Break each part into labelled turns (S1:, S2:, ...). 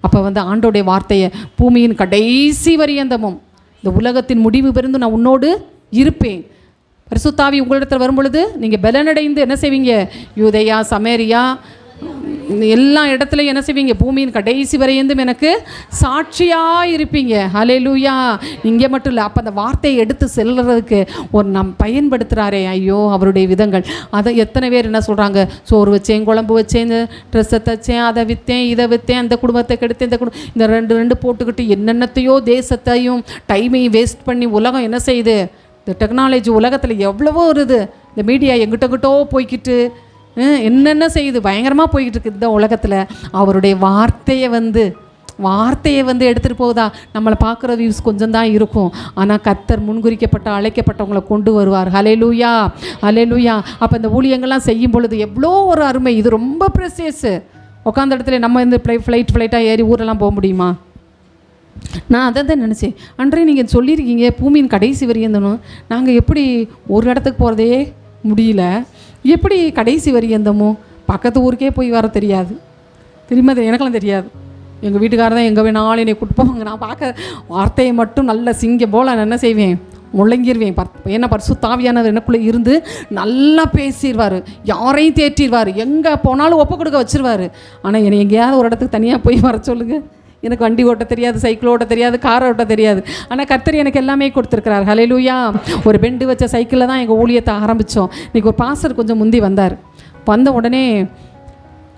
S1: அப்போ வந்து ஆண்டோடைய வார்த்தையை பூமியின் கடைசி வரியந்தமும் இந்த உலகத்தின் முடிவு பெருந்து நான் உன்னோடு இருப்பேன். பரிசுத்தாவி உங்களிடத்தில் வரும்பொழுது நீங்கள் பலனடைந்து என்ன செய்வீங்க? யூதையா சமேரியா எல்லா இடத்துலையும் என்ன செய்வீங்க? பூமியின் கடைசி வரையந்தும் எனக்கு சாட்சியாக இருப்பீங்க ஹalleluya. இங்கே மட்டும் இல்லை அப்போ அந்த வார்த்தையை எடுத்து செல்லுறதுக்கு ஒரு நம் பயன்படுத்துகிறாரே ஐயோ அவருடைய விதங்கள். அதை எத்தனை பேர் என்ன சொல்கிறாங்க சோறு வச்சேன் குழம்பு வச்சேன் ட்ரெஸ்ஸை தைச்சேன் அதை விற்றேன் இதை விற்றேன் அந்த குடும்பத்தை கெடுத்தேன் இந்த குடும்பம் இந்த ரெண்டு ரெண்டு போட்டுக்கிட்டு என்னென்னத்தையோ தேசத்தையும் டைமையும் வேஸ்ட் பண்ணி உலகம் என்ன செய்யுது? இந்த டெக்னாலஜி உலகத்தில் எவ்வளவோ வருது. இந்த மீடியா எங்கிட்டங்கிட்டோ போய்க்கிட்டு போய்கிட்டு என்னென்ன செய்யுது? பயங்கரமாக போய்கிட்டு இருக்குது இந்த உலகத்தில். அவருடைய வார்த்தையை வந்து வார்த்தையை வந்து எடுத்துகிட்டு போகுதா? நம்மளை பார்க்குற வியூஸ் கொஞ்சம் தான் இருக்கும். ஆனால் கத்தர் முன்குறிக்கப்பட்ட அழைக்கப்பட்டவங்களை கொண்டு வருவார். ஹலேலூயா ஹலேலூயா அப்போ இந்த ஊழியங்கள்லாம் செய்யும் பொழுது எவ்வளோ ஒரு அருமை. இது ரொம்ப ப்ரெசியஸு உட்காந்த இடத்துல நம்ம இந்த ஃப்ளை ஃப்ளைட் ஃப்ளைட்டாக ஏறி ஊரெல்லாம் போக முடியுமா? நான் அதை தான் நினச்சேன். அன்றே நீங்கள் சொல்லியிருக்கீங்க பூமியின் கடைசி வரியந்தனும் நாங்கள் எப்படி ஒரு இடத்துக்கு போகிறதே முடியல. எப்படி கடைசி வரியந்தமோ பக்கத்து ஊருக்கே போய் வர தெரியாது. திரும்ப எனக்கெல்லாம் தெரியாது. எங்கள் வீட்டுக்காரர் தான் எங்கே வேணாலும் என்னை கூட்டு போவாங்க. நான் பார்க்க வார்த்தையை மட்டும் நல்ல சிங்கம் போல் நான் என்ன செய்வேன்? முழங்கிடுவேன் பர் என்ன பரிசு தாவியானவர் எனக்குள்ளே இருந்து நல்லா பேசிடுவார். யாரையும் தேற்றிடுவார். எங்கே போனாலும் ஒப்பு கொடுக்க வச்சிருவார். ஆனால் என்னை எங்கேயாவது ஒரு இடத்துக்கு தனியாக போய் வர சொல்லுங்கள் எனக்கு வண்டி ஓட்ட தெரியாது சைக்கிள் ஓட்ட தெரியாது கார் ஓட்ட தெரியாது. ஆனால் கர்த்தர் எனக்கு எல்லாமே கொடுத்துருக்கிறார். ஹலெலூயா ஒரு பெண்டு வச்ச சைக்கிளில் தான் எங்கள் ஊழியத்தை ஆரம்பித்தோம் இன்றைக்கி ஒரு பாஸ்டர் கொஞ்சம் முந்தி வந்தார். வந்த உடனே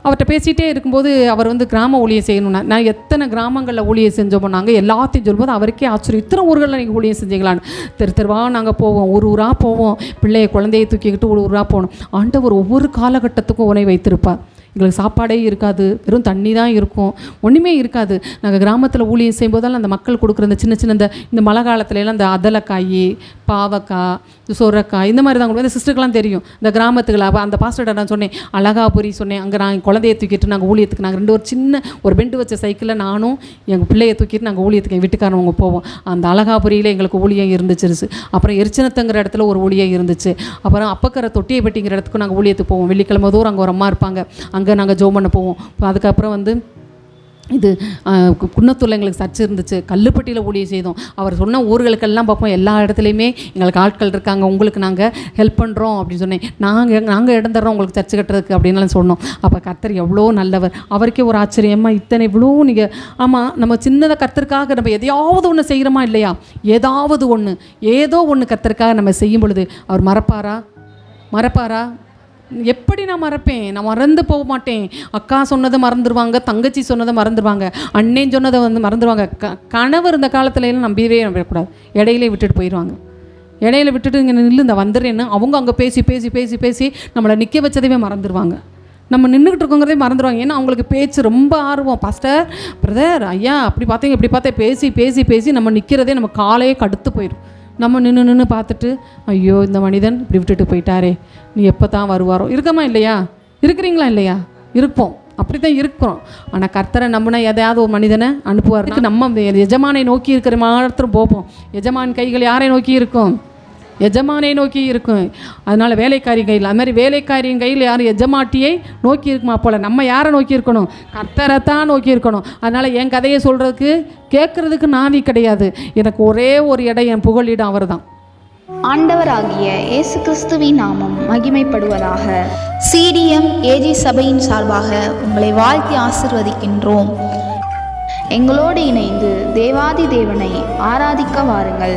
S1: அவர்கிட்ட பேசிகிட்டே இருக்கும்போது அவர் வந்து கிராம ஊழியம் செய்யணும்னா நான் எத்தனை கிராமங்களில் ஊழியம் செஞ்சோமோ நாங்கள் எல்லாத்தையும் சொல்லும்போது அவருக்கே ஆச்சரியம். இத்தனை ஊர்களில் நீங்கள் ஊழியம் செஞ்சீங்களான்னு. தெரு தெருவாக நாங்கள் போவோம் ஒரு ஊராக போவோம். பிள்ளைய குழந்தையை தூக்கிக்கிட்டு ஒரு ஊராக போகணும். ஆண்டவர் ஒவ்வொரு காலகட்டத்துக்கும் உனை வைத்திருப்பார். எங்களுக்கு சாப்பாடே இருக்காது. வெறும் தண்ணி தான் இருக்கும். ஒன்றுமே இருக்காது. நாங்கள் கிராமத்தில் ஊழியம் செய்யும்போதெல்லாம் அந்த மக்கள் கொடுக்குற அந்த சின்ன சின்ன இந்த இந்த மழை காலத்துலலாம் அந்த அதலக்காய் பாவக்காய் சொரக்காய் இந்த மாதிரி தான் கொடுப்போம் இந்த சிஸ்டருக்கெலாம் தெரியும். இந்த கிராமத்துக்குள்ள அப்போ அந்த பாஸ்டர்கிட்ட நான் சொன்னேன் அழகாபுரி சொன்னேன் அங்கே நான் குழந்தைய தூக்கிட்டு நாங்கள் ஊழியத்துக்கு நாங்கள் ரெண்டு ஒரு சின்ன ஒரு பெண்டு வச்ச சைக்கிளில் நானும் எங்கள் பிள்ளையை தூக்கிட்டு நாங்கள் ஊழியத்துக்கு எங்கள் வீட்டுக்காரவங்க போவோம். அந்த அழகாபுரியில் எங்களுக்கு ஊழியம் இருந்துச்சிருச்சு. அப்புறம் எரிச்சனத்துங்கிற இடத்துல ஒரு ஊழியம் இருந்துச்சு. அப்புறம் அப்பக்கரை தொட்டியப்பட்டிங்கிற இடத்துக்கு நாங்கள் ஊழியத்துக்கு போவோம். வெள்ளிக்கிழமை தூரம் அங்கே ஒரு அம்மா இருப்பாங்க. அங்கே நாங்கள் ஜோ பண்ண போவோம். அதுக்கப்புறம் வந்து இது குன்னத்துள்ள சர்ச்சை எங்களுக்கு சர்ச் இருந்துச்சு கல்லுப்பட்டியில் ஊழியம் செய்தோம். அவர் சொன்ன ஊர்களுக்கெல்லாம் பார்ப்போம் எல்லா இடத்துலையுமே எங்களுக்கு ஆட்கள் இருக்காங்க உங்களுக்கு நாங்கள் ஹெல்ப் பண்ணுறோம் அப்படின்னு சொன்னேன். நாங்கள் நாங்கள் இடம் தர்றோம் உங்களுக்கு சர்ச்சு கட்டுறதுக்கு அப்படின்லாம் சொன்னோம். அப்போ கர்த்தர் எவ்வளோ நல்லவர். அவருக்கே ஒரு ஆச்சரியமாக இத்தனை இவ்வளோ நீங்கள் ஆமாம் நம்ம சின்னதாக கர்த்தருக்காக நம்ம எதையாவது ஒன்று செய்கிறோமா இல்லையா? ஏதாவது ஒன்று ஏதோ ஒன்று கர்த்தருக்காக நம்ம செய்யும் பொழுது அவர் மறப்பாரா? மறப்பாரா? எப்படி நான் மறப்பேன்? நான் மறந்து போக மாட்டேன். அக்கா சொன்னதை மறந்துடுவாங்க தங்கச்சி சொன்னதை மறந்துடுவாங்க அண்ணன் சொன்னதை வந்து மறந்துடுவாங்க க கணவர் இந்த காலத்துலலாம் நம்பியவே நம்பக்கூடாது இடையிலே விட்டுட்டு போயிடுவாங்க. இடையில விட்டுட்டு இங்கே நில்லு இந்த வந்துடுறேன்னு அவங்க அங்கே பேசி பேசி பேசி பேசி நம்மளை நிற்க வச்சதையுமே மறந்துடுவாங்க நம்ம நின்றுக்கிட்டு இருக்கோங்கிறதே மறந்துடுவாங்க ஏன்னா அவங்களுக்கு பேச்சு ரொம்ப ஆர்வம். பாஸ்டர் பிரதர் ஐயா அப்படி பார்த்தீங்க இப்படி பார்த்தேன். பேசி பேசி பேசி நம்ம நிற்கிறதே நம்ம காலையே கடுத்து போயிடும் நம்ம நின்று நின்று பார்த்துட்டு ஐயோ இந்த மனிதன் இப்படி விட்டுட்டு போயிட்டாரே. நீ எப்போ தான் வருவாரோ? இருக்கமா இல்லையா? இருக்கிறீங்களா இல்லையா? இருப்போம். அப்படி தான் இருக்கிறோம். ஆனால் கர்த்தரை நம்பினா எதையாவது ஒரு மனிதனை அனுப்புவார் நம்ம எஜமானை நோக்கி இருக்கிற மாத்திரம் போப்போம். எஜமான் கைகள் யாரை நோக்கி இருக்கும்? எஜமானை நோக்கி இருக்கும். அதனால் வேலைக்காரி கையில் அது மாதிரி வேலைக்காரியின் கையில் யாரும் எஜமாட்டியை நோக்கி இருக்குமா போல்? நம்ம யாரை நோக்கி இருக்கணும்? கர்த்தரை தான் நோக்கி இருக்கணும். அதனால் என் கதையை சொல்கிறதுக்கு கேட்குறதுக்கு நாவி கிடையாது. எனக்கு ஒரே ஒரு இடம் என் புகழிடம் அவர் தான்
S2: ஆண்டவராகிய இயேசு கிறிஸ்துவின் நாமம் மகிமைப்படுவதாக. சிடிஎம் ஏஜி சபையின் சார்பாக உங்களை வாழ்த்தி ஆசிர்வதிக்கின்றோம். எங்களோடு இணைந்து தேவாதி தேவனை ஆராதிக்க வாருங்கள்.